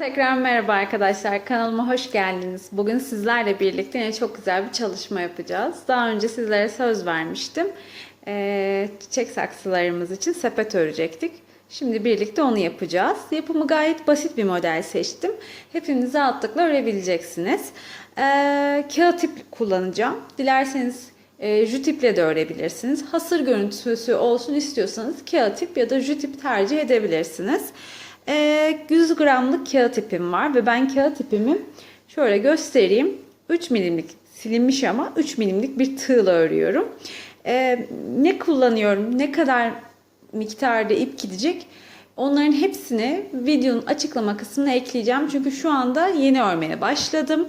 Tekrar merhaba arkadaşlar. Kanalıma hoş geldiniz. Bugün sizlerle birlikte yine çok güzel bir çalışma yapacağız. Daha önce sizlere söz vermiştim. Ee, çiçek saksılarımız için sepet örecektik. Şimdi birlikte onu yapacağız. Yapımı gayet basit bir model seçtim. Hepiniz rahatlıkla örebileceksiniz. Ee, kağıt ip kullanacağım. Dilerseniz e, jütiple de örebilirsiniz. Hasır görüntüsü olsun istiyorsanız kağıt ip ya da jütip tercih edebilirsiniz. Ee, 100 gramlık kağıt ipim var ve ben kağıt ipimi şöyle göstereyim. 3 milimlik silinmiş ama 3 milimlik bir tığla örüyorum. Ee, ne kullanıyorum, ne kadar miktarda ip gidecek onların hepsini videonun açıklama kısmına ekleyeceğim. Çünkü şu anda yeni örmeye başladım.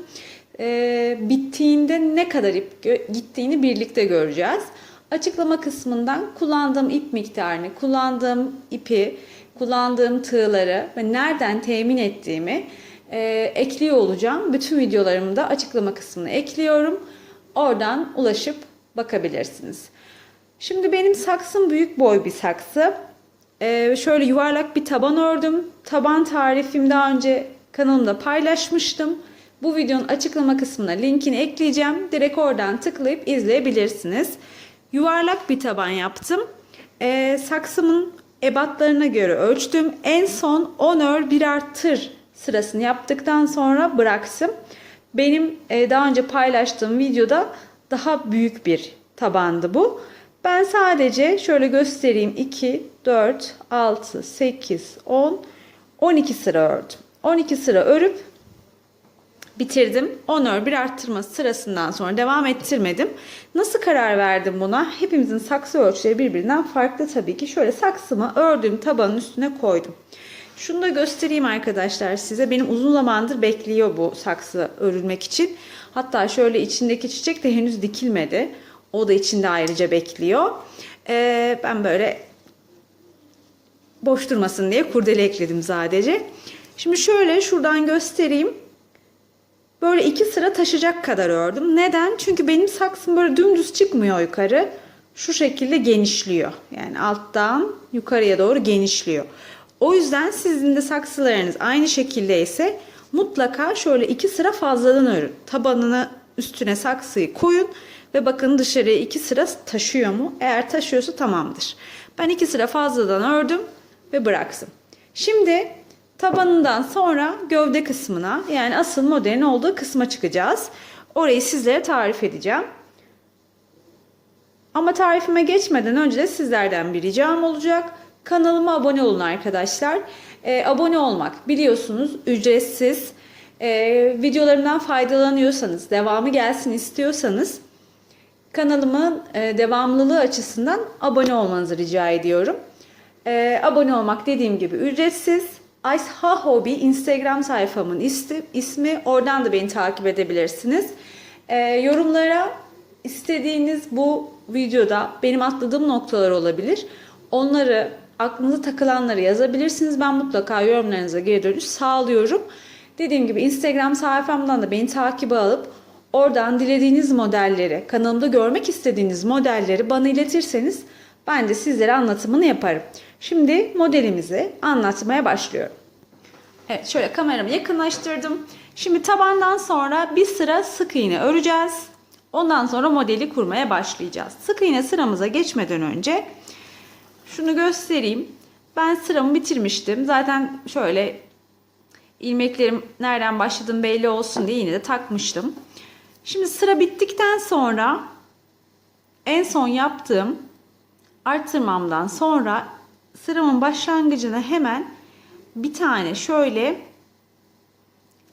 Ee, bittiğinde ne kadar ip gittiğini birlikte göreceğiz. Açıklama kısmından kullandığım ip miktarını, kullandığım ipi, kullandığım tığları ve nereden temin ettiğimi e, ekliyor olacağım. Bütün videolarımı da açıklama kısmına ekliyorum. Oradan ulaşıp bakabilirsiniz. Şimdi benim saksım büyük boy bir saksı. Ee, şöyle yuvarlak bir taban ördüm. Taban tarifim daha önce kanalımda paylaşmıştım. Bu videonun açıklama kısmına linkini ekleyeceğim. Direkt oradan tıklayıp izleyebilirsiniz. Yuvarlak bir taban yaptım. Ee, saksımın ebatlarına göre ölçtüm. En son 10 ör birer tır sırasını yaptıktan sonra bıraktım. Benim e, daha önce paylaştığım videoda daha büyük bir tabandı bu. Ben sadece şöyle göstereyim 2, 4, 6, 8, 10, 12 sıra ördüm. 12 sıra örüp bitirdim. 10 ör bir arttırma sırasından sonra devam ettirmedim. Nasıl karar verdim buna? Hepimizin saksı ölçüleri birbirinden farklı tabii ki. Şöyle saksımı ördüğüm tabanın üstüne koydum. Şunu da göstereyim arkadaşlar size. Benim uzun zamandır bekliyor bu saksı örülmek için. Hatta şöyle içindeki çiçek de henüz dikilmedi. O da içinde ayrıca bekliyor. Ee, ben böyle boş durmasın diye kurdele ekledim sadece. Şimdi şöyle şuradan göstereyim. Böyle iki sıra taşıyacak kadar ördüm. Neden? Çünkü benim saksım böyle dümdüz çıkmıyor yukarı. Şu şekilde genişliyor. Yani alttan yukarıya doğru genişliyor. O yüzden sizin de saksılarınız aynı şekilde ise mutlaka şöyle iki sıra fazladan örün. Tabanını üstüne saksıyı koyun ve bakın dışarıya iki sıra taşıyor mu? Eğer taşıyorsa tamamdır. Ben iki sıra fazladan ördüm ve bıraktım. Şimdi tabanından sonra gövde kısmına yani asıl modelin olduğu kısma çıkacağız. Orayı sizlere tarif edeceğim. Ama tarifime geçmeden önce de sizlerden bir ricam olacak. Kanalıma abone olun arkadaşlar. Ee, abone olmak biliyorsunuz ücretsiz. Ee, videolarımdan faydalanıyorsanız, devamı gelsin istiyorsanız kanalımın e, devamlılığı açısından abone olmanızı rica ediyorum. E, abone olmak dediğim gibi ücretsiz. Ice Ha Hobby Instagram sayfamın ismi. Oradan da beni takip edebilirsiniz. E, yorumlara istediğiniz bu videoda benim atladığım noktalar olabilir. Onları aklınıza takılanları yazabilirsiniz. Ben mutlaka yorumlarınıza geri dönüş sağlıyorum. Dediğim gibi Instagram sayfamdan da beni takibe alıp oradan dilediğiniz modelleri, kanalımda görmek istediğiniz modelleri bana iletirseniz ben de sizlere anlatımını yaparım. Şimdi modelimizi anlatmaya başlıyorum. Evet şöyle kameramı yakınlaştırdım. Şimdi tabandan sonra bir sıra sık iğne öreceğiz. Ondan sonra modeli kurmaya başlayacağız. Sık iğne sıramıza geçmeden önce şunu göstereyim. Ben sıramı bitirmiştim. Zaten şöyle ilmeklerim nereden başladım belli olsun diye yine de takmıştım. Şimdi sıra bittikten sonra en son yaptığım arttırmamdan sonra sıramın başlangıcına hemen bir tane şöyle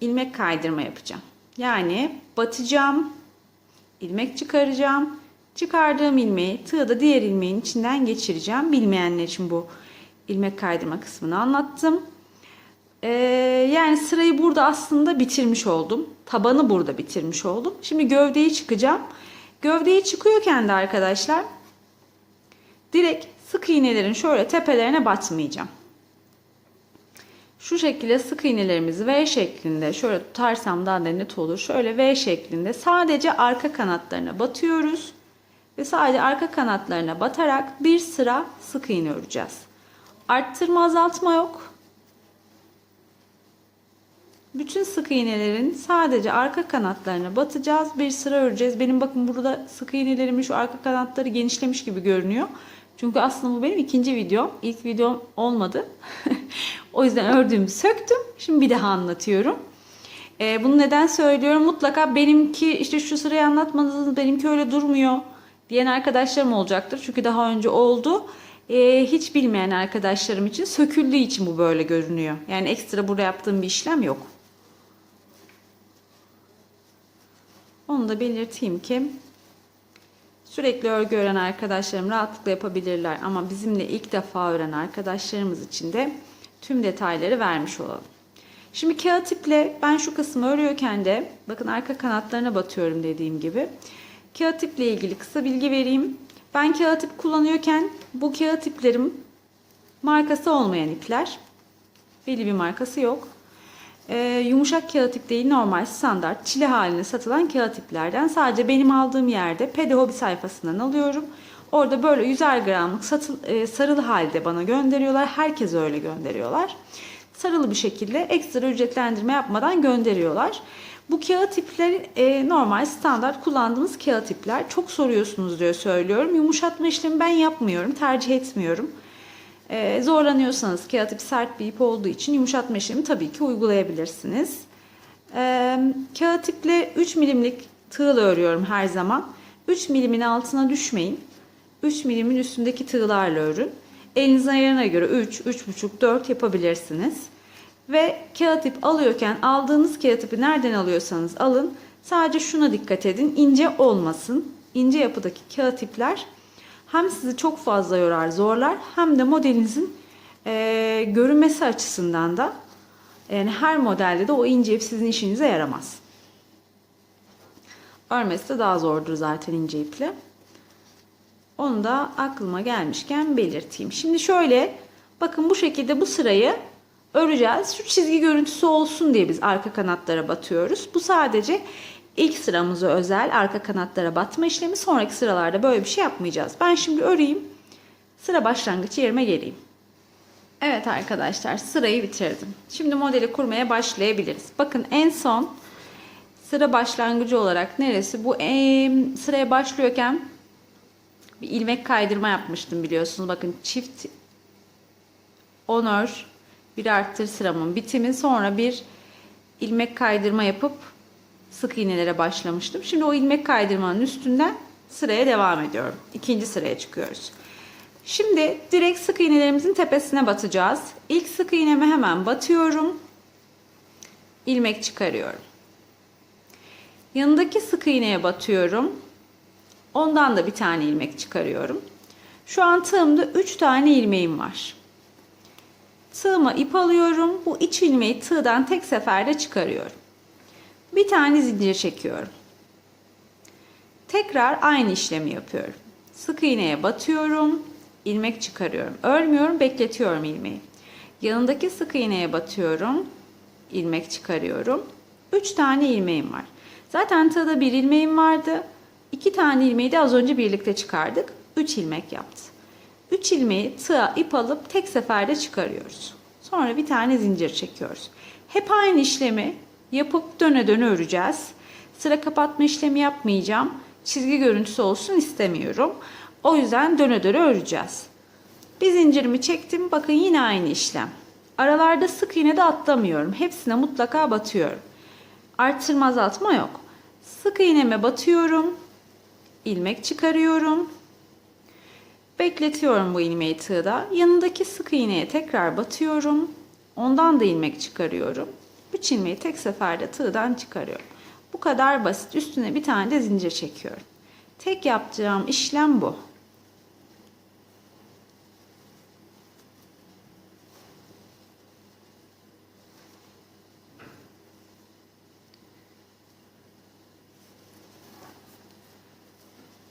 ilmek kaydırma yapacağım. Yani batacağım, ilmek çıkaracağım. Çıkardığım ilmeği tığda diğer ilmeğin içinden geçireceğim. Bilmeyenler için bu ilmek kaydırma kısmını anlattım. Ee, yani sırayı burada aslında bitirmiş oldum. Tabanı burada bitirmiş oldum. Şimdi gövdeyi çıkacağım. Gövdeyi çıkıyorken de arkadaşlar direkt sık iğnelerin şöyle tepelerine batmayacağım. Şu şekilde sık iğnelerimizi V şeklinde şöyle tutarsam daha da net olur. Şöyle V şeklinde sadece arka kanatlarına batıyoruz. Ve sadece arka kanatlarına batarak bir sıra sık iğne öreceğiz. Arttırma azaltma yok. Bütün sık iğnelerin sadece arka kanatlarına batacağız. Bir sıra öreceğiz. Benim bakın burada sık iğnelerimin şu arka kanatları genişlemiş gibi görünüyor. Çünkü aslında bu benim ikinci videom. İlk videom olmadı. o yüzden ördüğümü söktüm. Şimdi bir daha anlatıyorum. Ee, bunu neden söylüyorum? Mutlaka benimki işte şu sırayı anlatmadınız, benimki öyle durmuyor diyen arkadaşlarım olacaktır. Çünkü daha önce oldu. Ee, hiç bilmeyen arkadaşlarım için söküldüğü için bu böyle görünüyor. Yani ekstra burada yaptığım bir işlem yok. Onu da belirteyim ki sürekli örgü öğren arkadaşlarım rahatlıkla yapabilirler ama bizimle ilk defa öğren arkadaşlarımız için de tüm detayları vermiş olalım. Şimdi kağıt iple ben şu kısmı örüyorken de bakın arka kanatlarına batıyorum dediğim gibi. Kağıt iple ilgili kısa bilgi vereyim. Ben kağıt ip kullanıyorken bu kağıt iplerim markası olmayan ipler. Belli bir markası yok. Ee, yumuşak kağıt ip değil normal standart çile halinde satılan kağıt iplerden. Sadece benim aldığım yerde Pede Hobby sayfasından alıyorum. Orada böyle 100'er gramlık satıl, e, sarılı halde bana gönderiyorlar. Herkes öyle gönderiyorlar. Sarılı bir şekilde ekstra ücretlendirme yapmadan gönderiyorlar. Bu kağıt ipler e, normal standart kullandığımız kağıt ipler. Çok soruyorsunuz diye söylüyorum. Yumuşatma işlemi ben yapmıyorum. Tercih etmiyorum. Ee, zorlanıyorsanız kağıt ip sert bir ip olduğu için yumuşatma işlemi tabii ki uygulayabilirsiniz. Ee, kağıt iple 3 milimlik tığla örüyorum her zaman. 3 milimin altına düşmeyin. 3 milimin üstündeki tığlarla örün. Elinizin ayarına göre 3, 3,5, 4 yapabilirsiniz. Ve kağıt ip alıyorken aldığınız kağıt ipi nereden alıyorsanız alın. Sadece şuna dikkat edin. ince olmasın. İnce yapıdaki kağıt ipler hem sizi çok fazla yorar, zorlar hem de modelinizin e, görünmesi açısından da yani her modelde de o ince ip sizin işinize yaramaz. Örmesi de daha zordur zaten ince iple. Onu da aklıma gelmişken belirteyim. Şimdi şöyle bakın bu şekilde bu sırayı öreceğiz. Şu çizgi görüntüsü olsun diye biz arka kanatlara batıyoruz. Bu sadece ilk sıramıza özel arka kanatlara batma işlemi. Sonraki sıralarda böyle bir şey yapmayacağız. Ben şimdi öreyim. Sıra başlangıç yerime geleyim. Evet arkadaşlar sırayı bitirdim. Şimdi modeli kurmaya başlayabiliriz. Bakın en son sıra başlangıcı olarak neresi? Bu e, sıraya başlıyorken bir ilmek kaydırma yapmıştım biliyorsunuz. Bakın çift onör bir arttır sıramın bitimi sonra bir ilmek kaydırma yapıp sık iğnelere başlamıştım. Şimdi o ilmek kaydırmanın üstünden sıraya devam ediyorum. İkinci sıraya çıkıyoruz. Şimdi direkt sık iğnelerimizin tepesine batacağız. İlk sık iğneme hemen batıyorum. ilmek çıkarıyorum. Yanındaki sık iğneye batıyorum. Ondan da bir tane ilmek çıkarıyorum. Şu an tığımda 3 tane ilmeğim var. Tığıma ip alıyorum. Bu iç ilmeği tığdan tek seferde çıkarıyorum. Bir tane zincir çekiyorum. Tekrar aynı işlemi yapıyorum. Sık iğneye batıyorum, ilmek çıkarıyorum. Örmüyorum, bekletiyorum ilmeği. Yanındaki sık iğneye batıyorum, ilmek çıkarıyorum. 3 tane ilmeğim var. Zaten tığda bir ilmeğim vardı. 2 tane ilmeği de az önce birlikte çıkardık. 3 ilmek yaptı. 3 ilmeği tığa ip alıp tek seferde çıkarıyoruz. Sonra bir tane zincir çekiyoruz. Hep aynı işlemi yapıp döne döne öreceğiz. Sıra kapatma işlemi yapmayacağım. Çizgi görüntüsü olsun istemiyorum. O yüzden döne döne öreceğiz. Bir zincirimi çektim. Bakın yine aynı işlem. Aralarda sık iğne de atlamıyorum. Hepsine mutlaka batıyorum. Artırma azaltma yok. Sık iğneme batıyorum. ilmek çıkarıyorum. Bekletiyorum bu ilmeği tığda. Yanındaki sık iğneye tekrar batıyorum. Ondan da ilmek çıkarıyorum. 3 ilmeği tek seferde tığdan çıkarıyorum. Bu kadar basit. Üstüne bir tane de zincir çekiyorum. Tek yapacağım işlem bu.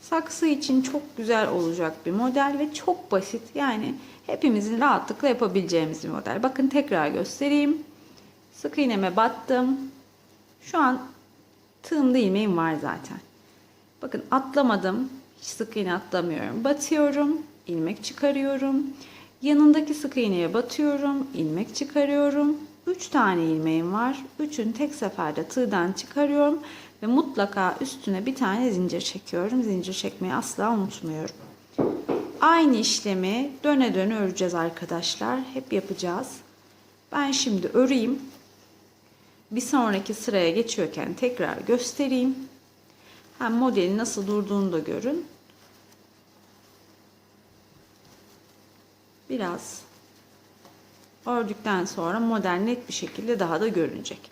Saksı için çok güzel olacak bir model ve çok basit. Yani hepimizin rahatlıkla yapabileceğimiz bir model. Bakın tekrar göstereyim. Sık iğneme battım. Şu an tığımda ilmeğim var zaten. Bakın atlamadım. Hiç sık iğne atlamıyorum. Batıyorum. ilmek çıkarıyorum. Yanındaki sık iğneye batıyorum. ilmek çıkarıyorum. 3 tane ilmeğim var. Üçünü tek seferde tığdan çıkarıyorum ve mutlaka üstüne bir tane zincir çekiyorum. Zincir çekmeyi asla unutmuyorum. Aynı işlemi döne döne öreceğiz arkadaşlar. Hep yapacağız. Ben şimdi öreyim. Bir sonraki sıraya geçiyorken tekrar göstereyim. Hem modelin nasıl durduğunu da görün. Biraz ördükten sonra model net bir şekilde daha da görünecek.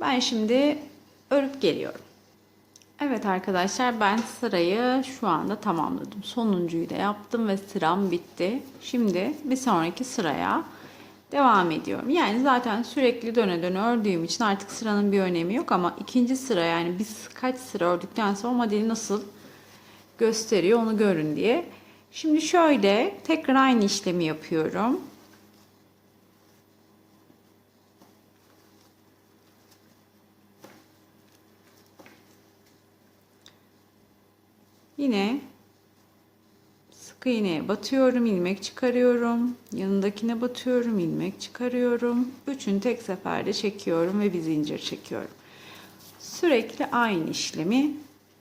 Ben şimdi örüp geliyorum. Evet arkadaşlar ben sırayı şu anda tamamladım. Sonuncuyu da yaptım ve sıram bitti. Şimdi bir sonraki sıraya devam ediyorum. Yani zaten sürekli döne döne ördüğüm için artık sıranın bir önemi yok ama ikinci sıra yani biz kaç sıra ördükten sonra modeli nasıl gösteriyor onu görün diye. Şimdi şöyle tekrar aynı işlemi yapıyorum. Yine sık iğneye batıyorum, ilmek çıkarıyorum. Yanındakine batıyorum, ilmek çıkarıyorum. Üçünü tek seferde çekiyorum ve bir zincir çekiyorum. Sürekli aynı işlemi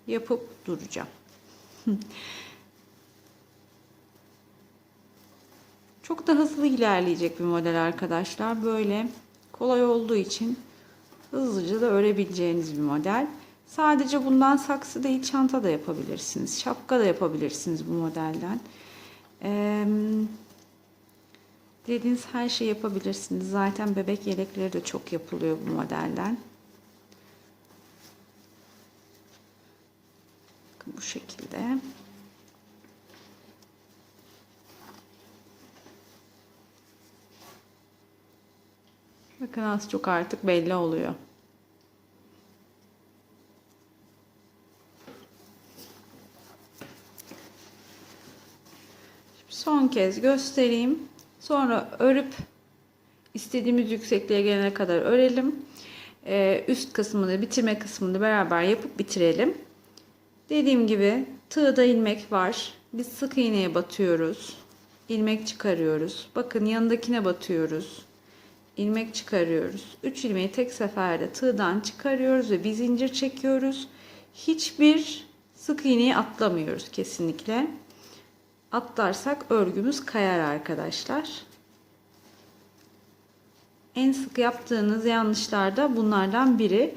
yapıp duracağım. Çok da hızlı ilerleyecek bir model arkadaşlar. Böyle kolay olduğu için hızlıca da örebileceğiniz bir model. Sadece bundan saksı değil çanta da yapabilirsiniz. Şapka da yapabilirsiniz bu modelden. Ee, dediğiniz her şeyi yapabilirsiniz. Zaten bebek yelekleri de çok yapılıyor bu modelden. Bakın bu şekilde. Bakın az çok artık belli oluyor. Son kez göstereyim. Sonra örüp istediğimiz yüksekliğe gelene kadar örelim. Ee, üst kısmını, bitirme kısmını beraber yapıp bitirelim. Dediğim gibi tığda ilmek var. Biz sık iğneye batıyoruz. ilmek çıkarıyoruz. Bakın yanındakine batıyoruz. ilmek çıkarıyoruz. 3 ilmeği tek seferde tığdan çıkarıyoruz ve bir zincir çekiyoruz. Hiçbir sık iğneyi atlamıyoruz kesinlikle atlarsak örgümüz kayar arkadaşlar. En sık yaptığınız yanlışlar da bunlardan biri.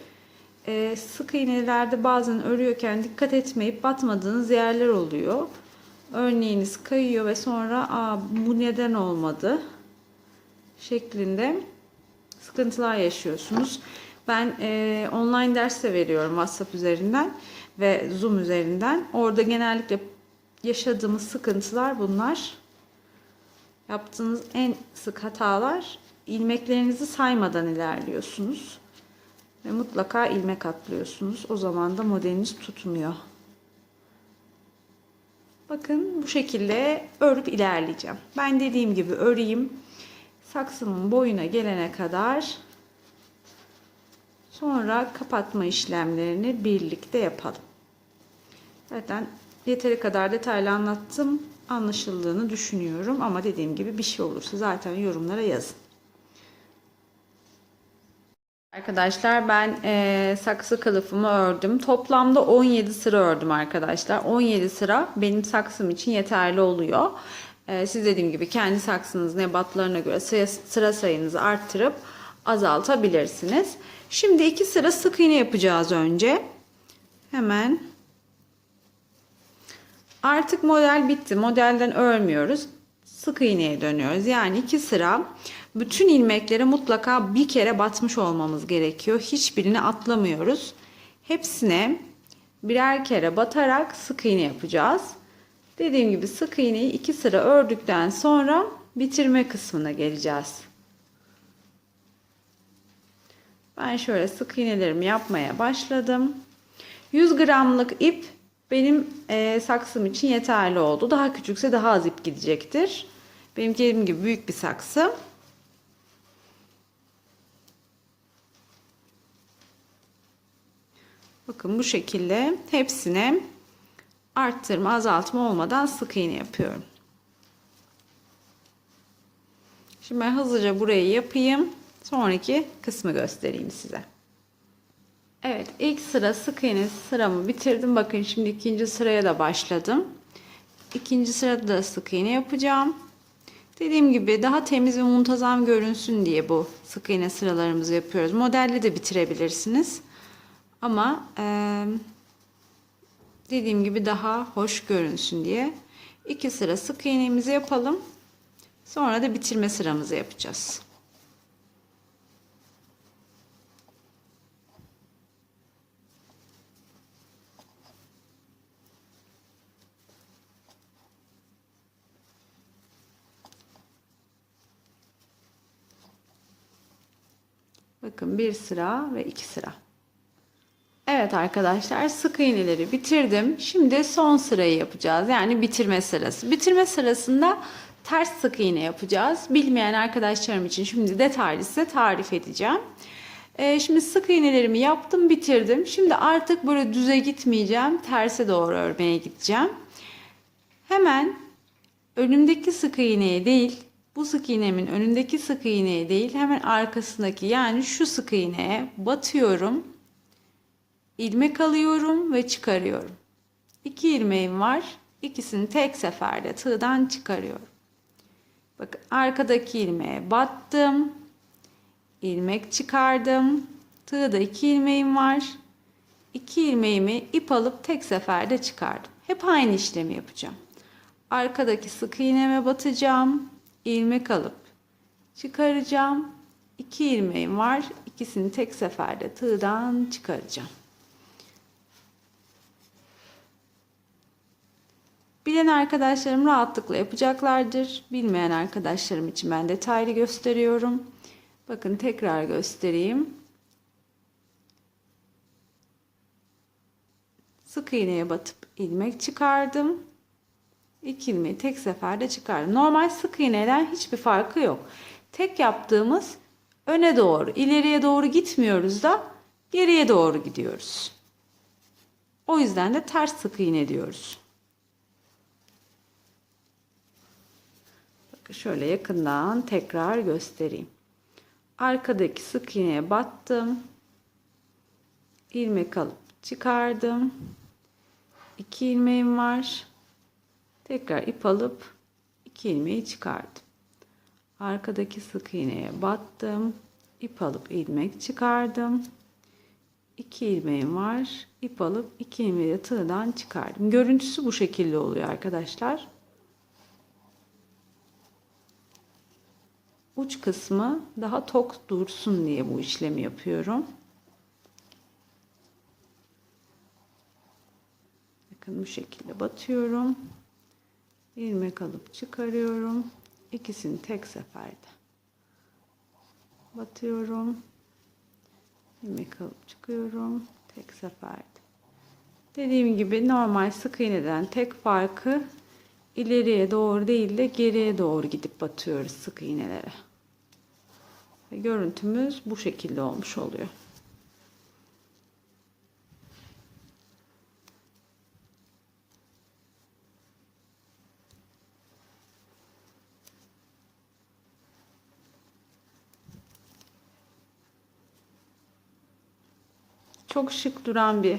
Ee, sık iğnelerde bazen örüyorken dikkat etmeyip batmadığınız yerler oluyor. Örneğiniz kayıyor ve sonra Aa, bu neden olmadı şeklinde sıkıntılar yaşıyorsunuz. Ben e, online ders de veriyorum WhatsApp üzerinden ve Zoom üzerinden. Orada genellikle yaşadığımız sıkıntılar bunlar. Yaptığınız en sık hatalar ilmeklerinizi saymadan ilerliyorsunuz. Ve mutlaka ilmek atlıyorsunuz. O zaman da modeliniz tutmuyor. Bakın bu şekilde örüp ilerleyeceğim. Ben dediğim gibi öreyim. Saksımın boyuna gelene kadar sonra kapatma işlemlerini birlikte yapalım. Zaten yeteri kadar detaylı anlattım. Anlaşıldığını düşünüyorum ama dediğim gibi bir şey olursa zaten yorumlara yazın. Arkadaşlar ben e, saksı kılıfımı ördüm. Toplamda 17 sıra ördüm arkadaşlar. 17 sıra benim saksım için yeterli oluyor. E, siz dediğim gibi kendi saksınızın ebatlarına göre sıra, sıra sayınızı arttırıp azaltabilirsiniz. Şimdi iki sıra sık iğne yapacağız önce. Hemen Artık model bitti. Modelden örmüyoruz. Sık iğneye dönüyoruz. Yani iki sıra bütün ilmeklere mutlaka bir kere batmış olmamız gerekiyor. Hiçbirini atlamıyoruz. Hepsine birer kere batarak sık iğne yapacağız. Dediğim gibi sık iğneyi iki sıra ördükten sonra bitirme kısmına geleceğiz. Ben şöyle sık iğnelerimi yapmaya başladım. 100 gramlık ip benim e, saksım için yeterli oldu. Daha küçükse daha az ip gidecektir. Benim dediğim gibi büyük bir saksı. Bakın bu şekilde hepsine arttırma azaltma olmadan sık iğne yapıyorum. Şimdi ben hızlıca burayı yapayım. sonraki kısmı göstereyim size. Evet ilk sıra sık iğne sıramı bitirdim. Bakın şimdi ikinci sıraya da başladım. İkinci sırada da sık iğne yapacağım. Dediğim gibi daha temiz ve muntazam görünsün diye bu sık iğne sıralarımızı yapıyoruz. Modelle de bitirebilirsiniz. Ama eee dediğim gibi daha hoş görünsün diye iki sıra sık iğnemizi yapalım. Sonra da bitirme sıramızı yapacağız. Bakın bir sıra ve iki sıra. Evet arkadaşlar sık iğneleri bitirdim. Şimdi son sırayı yapacağız. Yani bitirme sırası. Bitirme sırasında ters sık iğne yapacağız. Bilmeyen arkadaşlarım için şimdi detaylı size tarif edeceğim. Ee, şimdi sık iğnelerimi yaptım bitirdim. Şimdi artık böyle düze gitmeyeceğim. Terse doğru örmeye gideceğim. Hemen önümdeki sık iğneye değil bu sık iğnemin önündeki sık iğneye değil hemen arkasındaki yani şu sık iğneye batıyorum ilmek alıyorum ve çıkarıyorum. İki ilmeğim var. İkisini tek seferde tığdan çıkarıyorum. Bakın arkadaki ilmeğe battım. ilmek çıkardım. Tığda iki ilmeğim var. İki ilmeğimi ip alıp tek seferde çıkardım. Hep aynı işlemi yapacağım. Arkadaki sık iğneme batacağım. İlmek alıp çıkaracağım. İki ilmeğim var. İkisini tek seferde tığdan çıkaracağım. Bilen arkadaşlarım rahatlıkla yapacaklardır. Bilmeyen arkadaşlarım için ben detaylı gösteriyorum. Bakın tekrar göstereyim. Sık iğneye batıp ilmek çıkardım. İlk ilmeği tek seferde çıkardım. Normal sık iğneden hiçbir farkı yok. Tek yaptığımız öne doğru, ileriye doğru gitmiyoruz da geriye doğru gidiyoruz. O yüzden de ters sık iğne diyoruz. şöyle yakından tekrar göstereyim. Arkadaki sık iğneye battım. ilmek alıp çıkardım. İki ilmeğim var. Tekrar ip alıp iki ilmeği çıkardım. Arkadaki sık iğneye battım. ip alıp ilmek çıkardım. İki ilmeğim var. ip alıp iki ilmeği de tığdan çıkardım. Görüntüsü bu şekilde oluyor arkadaşlar. uç kısmı daha tok dursun diye bu işlemi yapıyorum. Bakın bu şekilde batıyorum. İlmek alıp çıkarıyorum. İkisini tek seferde batıyorum. ilmek alıp çıkıyorum. Tek seferde. Dediğim gibi normal sık iğneden tek farkı ileriye doğru değil de geriye doğru gidip batıyoruz sık iğnelere. Ve görüntümüz bu şekilde olmuş oluyor. Çok şık duran bir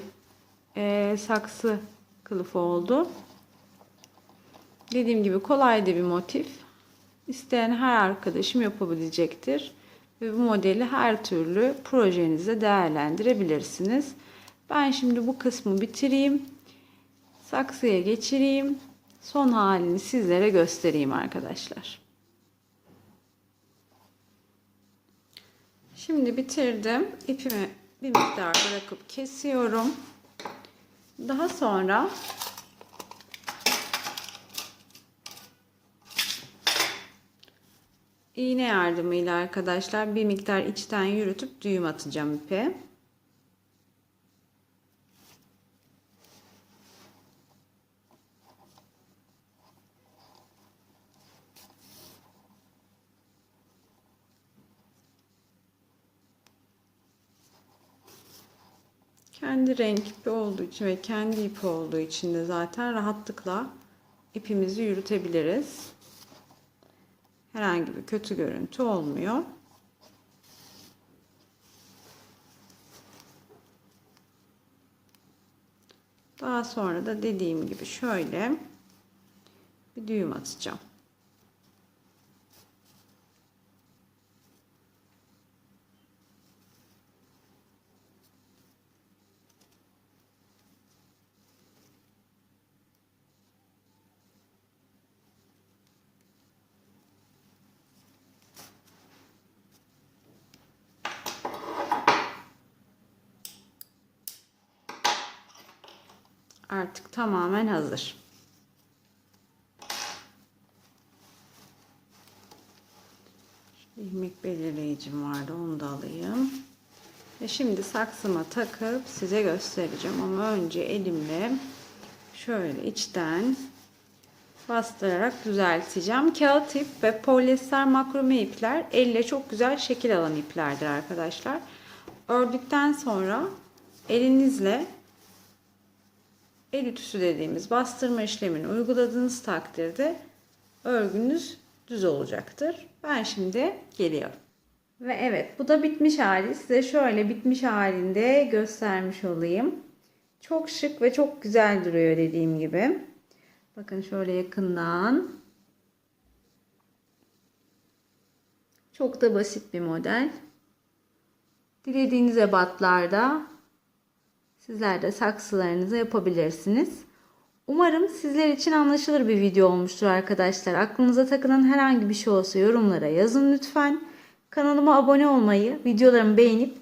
e, saksı kılıfı oldu. Dediğim gibi kolay da bir motif. İsteyen her arkadaşım yapabilecektir. Ve bu modeli her türlü projenize değerlendirebilirsiniz. Ben şimdi bu kısmı bitireyim. Saksıya geçireyim. Son halini sizlere göstereyim arkadaşlar. Şimdi bitirdim. İpimi bir miktar bırakıp kesiyorum. Daha sonra iğne yardımıyla arkadaşlar bir miktar içten yürütüp düğüm atacağım ipe. kendi renkli olduğu için ve kendi ipi olduğu için de zaten rahatlıkla ipimizi yürütebiliriz. Herhangi bir kötü görüntü olmuyor. Daha sonra da dediğim gibi şöyle bir düğüm atacağım. Artık tamamen hazır. İlmek belirleyicim vardı onu da alayım. Ve şimdi saksıma takıp size göstereceğim ama önce elimle şöyle içten bastırarak düzelteceğim. Kağıt ip ve polyester makrome ipler elle çok güzel şekil alan iplerdir arkadaşlar. Ördükten sonra elinizle el ütüsü dediğimiz bastırma işlemini uyguladığınız takdirde örgünüz düz olacaktır. Ben şimdi geliyorum. Ve evet bu da bitmiş hali. Size şöyle bitmiş halinde göstermiş olayım. Çok şık ve çok güzel duruyor dediğim gibi. Bakın şöyle yakından. Çok da basit bir model. Dilediğiniz ebatlarda sizler de saksılarınızı yapabilirsiniz. Umarım sizler için anlaşılır bir video olmuştur arkadaşlar. Aklınıza takılan herhangi bir şey olsa yorumlara yazın lütfen. Kanalıma abone olmayı, videolarımı beğenip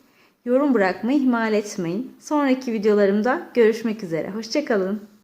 yorum bırakmayı ihmal etmeyin. Sonraki videolarımda görüşmek üzere. Hoşçakalın.